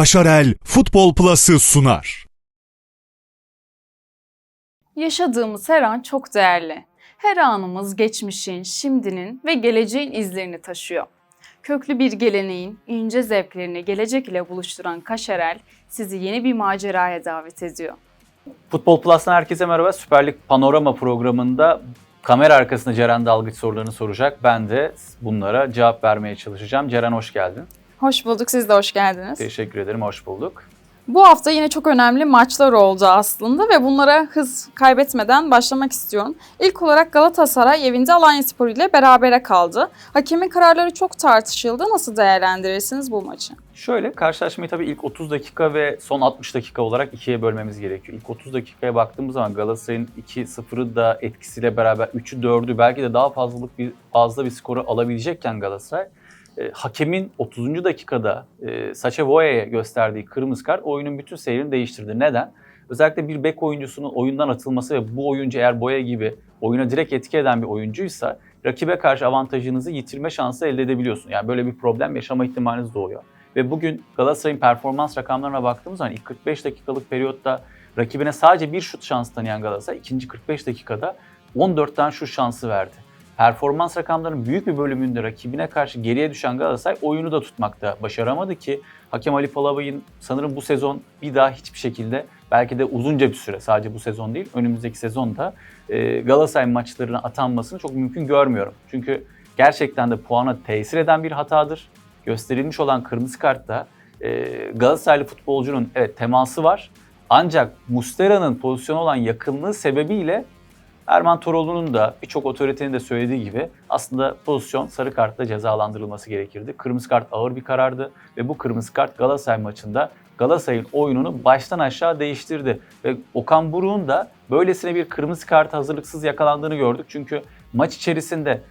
Kaşarel Futbol Plus'ı sunar. Yaşadığımız her an çok değerli. Her anımız geçmişin, şimdinin ve geleceğin izlerini taşıyor. Köklü bir geleneğin ince zevklerini gelecek ile buluşturan Kaşerel sizi yeni bir maceraya davet ediyor. Futbol Plus'tan herkese merhaba. Süper Lig Panorama programında kamera arkasında Ceren Dalgıç sorularını soracak. Ben de bunlara cevap vermeye çalışacağım. Ceren hoş geldin. Hoş bulduk, siz de hoş geldiniz. Teşekkür ederim, hoş bulduk. Bu hafta yine çok önemli maçlar oldu aslında ve bunlara hız kaybetmeden başlamak istiyorum. İlk olarak Galatasaray evinde Alanyaspor ile berabere kaldı. Hakemin kararları çok tartışıldı. Nasıl değerlendirirsiniz bu maçı? Şöyle karşılaşmayı tabii ilk 30 dakika ve son 60 dakika olarak ikiye bölmemiz gerekiyor. İlk 30 dakikaya baktığımız zaman Galatasaray'ın 2-0'ı da etkisiyle beraber 3'ü 4'ü belki de daha fazlalık bir fazla bir skoru alabilecekken Galatasaray e, hakemin 30. dakikada e, Sacha Boeya'ya gösterdiği kırmızı kart oyunun bütün seyrini değiştirdi. Neden? Özellikle bir bek oyuncusunun oyundan atılması ve bu oyuncu eğer Boya gibi oyuna direkt etki eden bir oyuncuysa rakibe karşı avantajınızı yitirme şansı elde edebiliyorsun. Yani böyle bir problem yaşama ihtimaliniz doğuyor. Ve bugün Galatasaray'ın performans rakamlarına baktığımız zaman ilk 45 dakikalık periyotta rakibine sadece bir şut şansı tanıyan Galatasaray ikinci 45 dakikada 14 tane şut şansı verdi performans rakamlarının büyük bir bölümünde rakibine karşı geriye düşen Galatasaray oyunu da tutmakta başaramadı ki Hakem Ali Palabay'ın sanırım bu sezon bir daha hiçbir şekilde belki de uzunca bir süre sadece bu sezon değil önümüzdeki sezonda e, Galatasaray maçlarına atanmasını çok mümkün görmüyorum. Çünkü gerçekten de puana tesir eden bir hatadır. Gösterilmiş olan kırmızı kartta e, Galatasaraylı futbolcunun evet teması var ancak Mustera'nın pozisyona olan yakınlığı sebebiyle Erman Toroğlu'nun da birçok otoritenin de söylediği gibi aslında pozisyon sarı kartla cezalandırılması gerekirdi. Kırmızı kart ağır bir karardı ve bu kırmızı kart Galatasaray maçında Galatasaray'ın oyununu baştan aşağı değiştirdi. Ve Okan Buruk'un da böylesine bir kırmızı kart hazırlıksız yakalandığını gördük. Çünkü maç içerisinde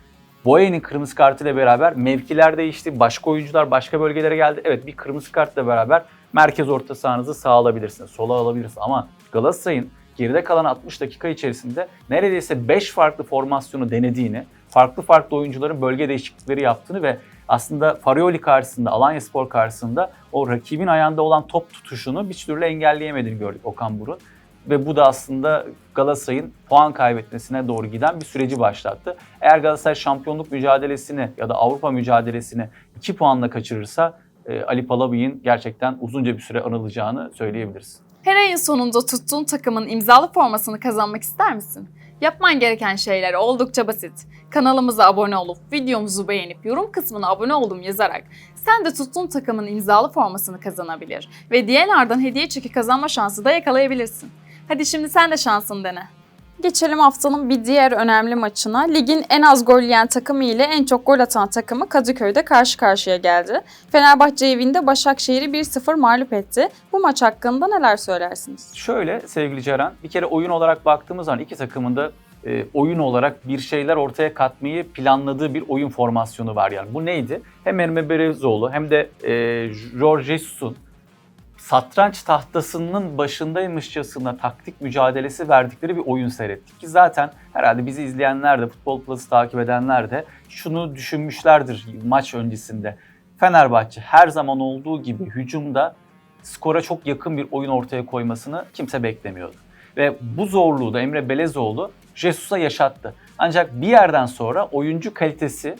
Boye'nin kırmızı kartıyla beraber mevkiler değişti. Başka oyuncular başka bölgelere geldi. Evet bir kırmızı kartla beraber merkez orta sahanızı sağ alabilirsiniz, sola alabilirsiniz. Ama Galatasaray'ın geride kalan 60 dakika içerisinde neredeyse 5 farklı formasyonu denediğini, farklı farklı oyuncuların bölge değişiklikleri yaptığını ve aslında Farioli karşısında, Alanya Spor karşısında o rakibin ayağında olan top tutuşunu bir türlü engelleyemediğini gördük Okan Burun. Ve bu da aslında Galatasaray'ın puan kaybetmesine doğru giden bir süreci başlattı. Eğer Galatasaray şampiyonluk mücadelesini ya da Avrupa mücadelesini 2 puanla kaçırırsa e, Ali Palabey'in gerçekten uzunca bir süre anılacağını söyleyebiliriz. Her ayın sonunda tuttuğun takımın imzalı formasını kazanmak ister misin? Yapman gereken şeyler oldukça basit. Kanalımıza abone olup videomuzu beğenip yorum kısmına abone oldum yazarak sen de tuttuğun takımın imzalı formasını kazanabilir ve DNR'dan hediye çeki kazanma şansı da yakalayabilirsin. Hadi şimdi sen de şansını dene. Geçelim haftanın bir diğer önemli maçına. Ligin en az gol yiyen takımı ile en çok gol atan takımı Kadıköy'de karşı karşıya geldi. Fenerbahçe evinde Başakşehir'i 1-0 mağlup etti. Bu maç hakkında neler söylersiniz? Şöyle sevgili Ceren, bir kere oyun olarak baktığımız zaman iki takımın da e, oyun olarak bir şeyler ortaya katmayı planladığı bir oyun formasyonu var yani. Bu neydi? Hem Emre Berezoğlu hem de e, Jorge Jesus'un satranç tahtasının başındaymışçasına taktik mücadelesi verdikleri bir oyun seyrettik. Ki zaten herhalde bizi izleyenler de, Futbol Plus'ı takip edenler de şunu düşünmüşlerdir maç öncesinde. Fenerbahçe her zaman olduğu gibi hücumda skora çok yakın bir oyun ortaya koymasını kimse beklemiyordu. Ve bu zorluğu da Emre Belezoğlu Jesus'a yaşattı. Ancak bir yerden sonra oyuncu kalitesi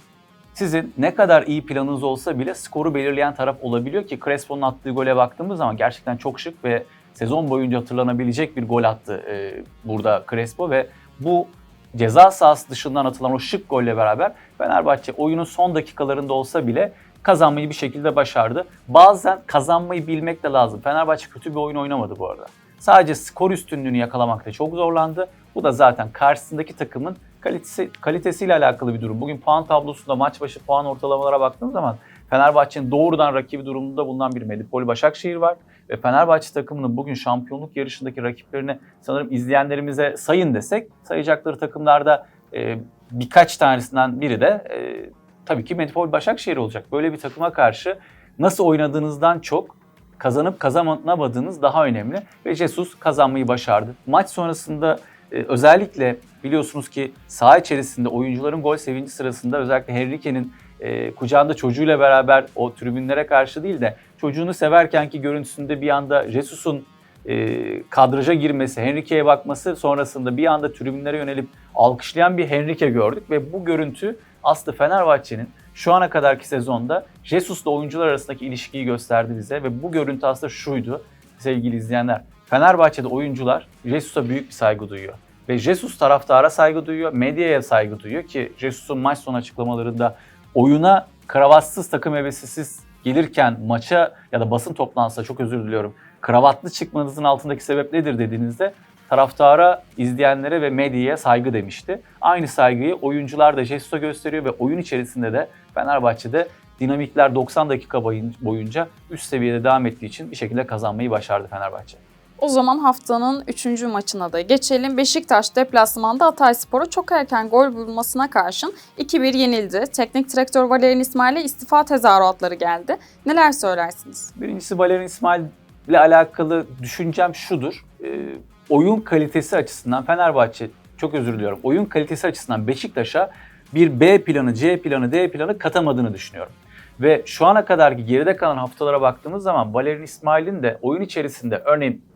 sizin ne kadar iyi planınız olsa bile skoru belirleyen taraf olabiliyor ki Crespo'nun attığı gole baktığımız zaman gerçekten çok şık ve sezon boyunca hatırlanabilecek bir gol attı e, burada Crespo ve bu ceza sahası dışından atılan o şık golle beraber Fenerbahçe oyunun son dakikalarında olsa bile kazanmayı bir şekilde başardı. Bazen kazanmayı bilmek de lazım. Fenerbahçe kötü bir oyun oynamadı bu arada. Sadece skor üstünlüğünü yakalamakta çok zorlandı. Bu da zaten karşısındaki takımın kalitesi, kalitesiyle alakalı bir durum. Bugün puan tablosunda maç başı puan ortalamalara baktığınız zaman Fenerbahçe'nin doğrudan rakibi durumunda bulunan bir Medipol Başakşehir var. Ve Fenerbahçe takımının bugün şampiyonluk yarışındaki rakiplerini sanırım izleyenlerimize sayın desek sayacakları takımlarda e, birkaç tanesinden biri de e, tabii ki Medipol Başakşehir olacak. Böyle bir takıma karşı nasıl oynadığınızdan çok kazanıp kazanamadığınız daha önemli. Ve Jesus kazanmayı başardı. Maç sonrasında e, özellikle biliyorsunuz ki saha içerisinde oyuncuların gol sevinci sırasında özellikle Henrique'nin e, kucağında çocuğuyla beraber o tribünlere karşı değil de çocuğunu severkenki görüntüsünde bir anda Jesus'un e, kadraja girmesi, Henrique'ye bakması sonrasında bir anda tribünlere yönelip alkışlayan bir Henrique gördük ve bu görüntü aslında Fenerbahçe'nin şu ana kadarki sezonda Jesus'la oyuncular arasındaki ilişkiyi gösterdi bize ve bu görüntü aslında şuydu sevgili izleyenler. Fenerbahçe'de oyuncular Jesus'a büyük bir saygı duyuyor. Ve Jesus taraftara saygı duyuyor, medyaya saygı duyuyor ki Jesus'un maç sonu açıklamalarında oyuna kravatsız takım elbisesiz gelirken maça ya da basın toplantısına çok özür diliyorum. Kravatlı çıkmanızın altındaki sebep nedir dediğinizde taraftara, izleyenlere ve medyaya saygı demişti. Aynı saygıyı oyuncular da Jesus'a gösteriyor ve oyun içerisinde de Fenerbahçe'de dinamikler 90 dakika boyun- boyunca üst seviyede devam ettiği için bir şekilde kazanmayı başardı Fenerbahçe. O zaman haftanın 3. maçına da geçelim. Beşiktaş deplasmanda Hatayspor'a çok erken gol bulmasına karşın 2-1 yenildi. Teknik direktör Valerian İsmail'e istifa tezahüratları geldi. Neler söylersiniz? Birincisi Valerian İsmail ile alakalı düşüncem şudur. Ee, oyun kalitesi açısından Fenerbahçe, çok özür diliyorum, oyun kalitesi açısından Beşiktaş'a bir B planı, C planı, D planı katamadığını düşünüyorum. Ve şu ana kadarki geride kalan haftalara baktığımız zaman Valerian İsmail'in de oyun içerisinde örneğin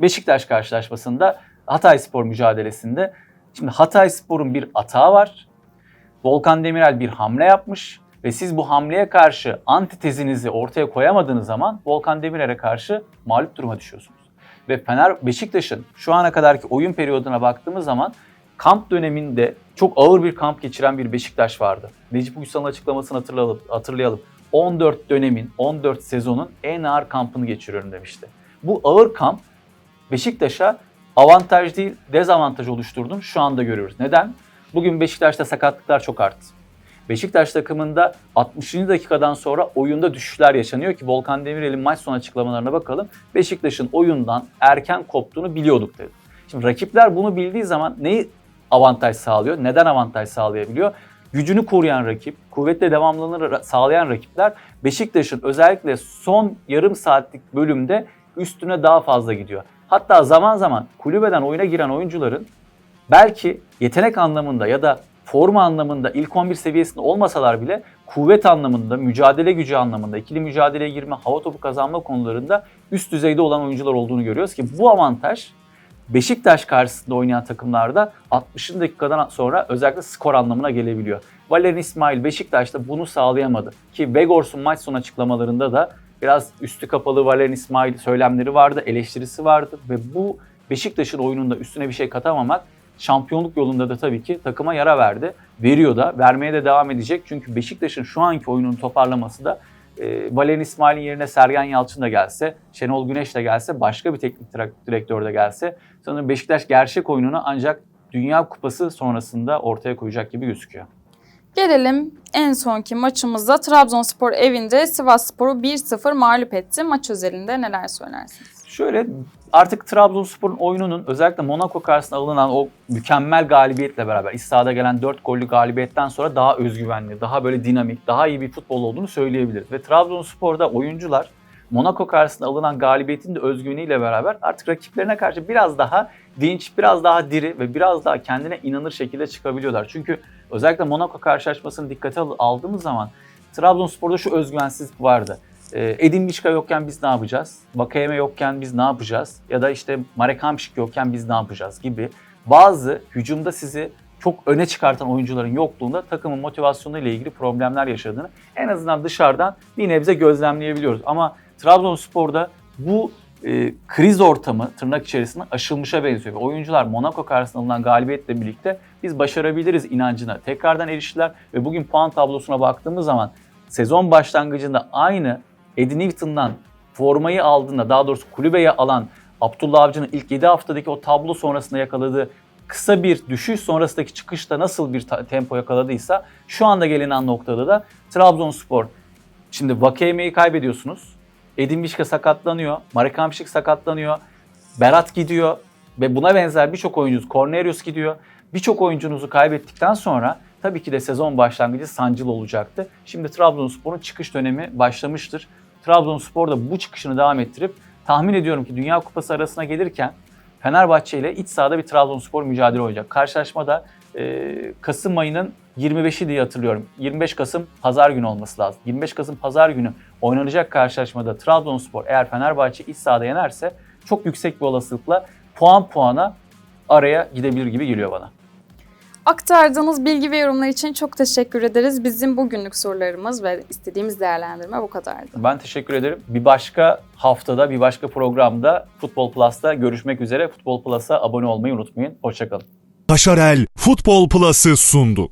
Beşiktaş karşılaşmasında Hatay Spor mücadelesinde şimdi Hatay Spor'un bir atağı var. Volkan Demirel bir hamle yapmış ve siz bu hamleye karşı antitezinizi ortaya koyamadığınız zaman Volkan Demirel'e karşı mağlup duruma düşüyorsunuz. Ve Fener Beşiktaş'ın şu ana kadarki oyun periyoduna baktığımız zaman kamp döneminde çok ağır bir kamp geçiren bir Beşiktaş vardı. Necip Uysal'ın açıklamasını hatırlayalım. hatırlayalım. 14 dönemin, 14 sezonun en ağır kampını geçiriyorum demişti. Bu ağır kamp Beşiktaş'a avantaj değil dezavantaj oluşturduğunu şu anda görüyoruz. Neden? Bugün Beşiktaş'ta sakatlıklar çok arttı. Beşiktaş takımında 60. dakikadan sonra oyunda düşüşler yaşanıyor ki Volkan Demirel'in maç sonu açıklamalarına bakalım. Beşiktaş'ın oyundan erken koptuğunu biliyorduk dedi. Şimdi rakipler bunu bildiği zaman neyi avantaj sağlıyor? Neden avantaj sağlayabiliyor? Gücünü koruyan rakip, kuvvetle devamlılığını sağlayan rakipler Beşiktaş'ın özellikle son yarım saatlik bölümde üstüne daha fazla gidiyor. Hatta zaman zaman kulübeden oyuna giren oyuncuların belki yetenek anlamında ya da forma anlamında ilk 11 seviyesinde olmasalar bile kuvvet anlamında, mücadele gücü anlamında, ikili mücadeleye girme, hava topu kazanma konularında üst düzeyde olan oyuncular olduğunu görüyoruz ki bu avantaj Beşiktaş karşısında oynayan takımlarda 60. dakikadan sonra özellikle skor anlamına gelebiliyor. Valerian İsmail Beşiktaş'ta bunu sağlayamadı. Ki Vegors'un maç sonu açıklamalarında da biraz üstü kapalı Valerian İsmail söylemleri vardı, eleştirisi vardı ve bu Beşiktaş'ın oyununda üstüne bir şey katamamak şampiyonluk yolunda da tabii ki takıma yara verdi. Veriyor da, vermeye de devam edecek. Çünkü Beşiktaş'ın şu anki oyununu toparlaması da e, Valerian İsmail'in yerine Sergen Yalçın da gelse, Şenol Güneş de gelse, başka bir teknik direk- direktör de gelse sanırım Beşiktaş gerçek oyununu ancak Dünya Kupası sonrasında ortaya koyacak gibi gözüküyor. Gelelim en sonki maçımızda Trabzonspor evinde Sivasspor'u 1-0 mağlup etti. Maç özelinde neler söylersiniz? Şöyle artık Trabzonspor'un oyununun özellikle Monaco karşısında alınan o mükemmel galibiyetle beraber iç sahada gelen 4 gollü galibiyetten sonra daha özgüvenli, daha böyle dinamik, daha iyi bir futbol olduğunu söyleyebiliriz. Ve Trabzonspor'da oyuncular Monaco karşısında alınan galibiyetin de özgüveniyle beraber artık rakiplerine karşı biraz daha dinç, biraz daha diri ve biraz daha kendine inanır şekilde çıkabiliyorlar. Çünkü özellikle Monaco karşılaşmasını dikkate al- aldığımız zaman Trabzonspor'da şu özgüvensizlik vardı. Ee, Edin Viška yokken biz ne yapacağız? Vakayeme yokken biz ne yapacağız? Ya da işte Marek Hamšík yokken biz ne yapacağız gibi bazı hücumda sizi çok öne çıkartan oyuncuların yokluğunda takımın motivasyonu ile ilgili problemler yaşadığını en azından dışarıdan bir nebze gözlemleyebiliyoruz. Ama Trabzonspor'da bu e, kriz ortamı tırnak içerisinde aşılmışa benziyor. Oyuncular Monaco karşısında alınan galibiyetle birlikte biz başarabiliriz inancına tekrardan eriştiler ve bugün puan tablosuna baktığımız zaman sezon başlangıcında aynı Eddie Newton'dan formayı aldığında daha doğrusu kulübeye alan Abdullah Avcı'nın ilk 7 haftadaki o tablo sonrasında yakaladığı kısa bir düşüş sonrasındaki çıkışta nasıl bir tempo yakaladıysa şu anda gelinen noktada da Trabzonspor şimdi Vakeyeme'yi kaybediyorsunuz. Edin Viška sakatlanıyor. Marek Hamšík sakatlanıyor. Berat gidiyor ve buna benzer birçok oyuncunuz, Cornelius gidiyor. Birçok oyuncunuzu kaybettikten sonra tabii ki de sezon başlangıcı sancılı olacaktı. Şimdi Trabzonspor'un çıkış dönemi başlamıştır. Trabzonspor da bu çıkışını devam ettirip tahmin ediyorum ki Dünya Kupası arasına gelirken Fenerbahçe ile iç sahada bir Trabzonspor mücadele olacak. Karşılaşmada Ee, Kasım ayının 25'i diye hatırlıyorum. 25 Kasım pazar günü olması lazım. 25 Kasım pazar günü oynanacak karşılaşmada Trabzonspor eğer Fenerbahçe iç sahada yenerse çok yüksek bir olasılıkla puan puana araya gidebilir gibi geliyor bana. Aktardığınız bilgi ve yorumlar için çok teşekkür ederiz. Bizim bugünlük sorularımız ve istediğimiz değerlendirme bu kadardı. Ben teşekkür ederim. Bir başka haftada, bir başka programda Futbol Plus'ta görüşmek üzere. Futbol Plus'a abone olmayı unutmayın. Hoşçakalın. Taşarel Futbol Plus'ı sundu.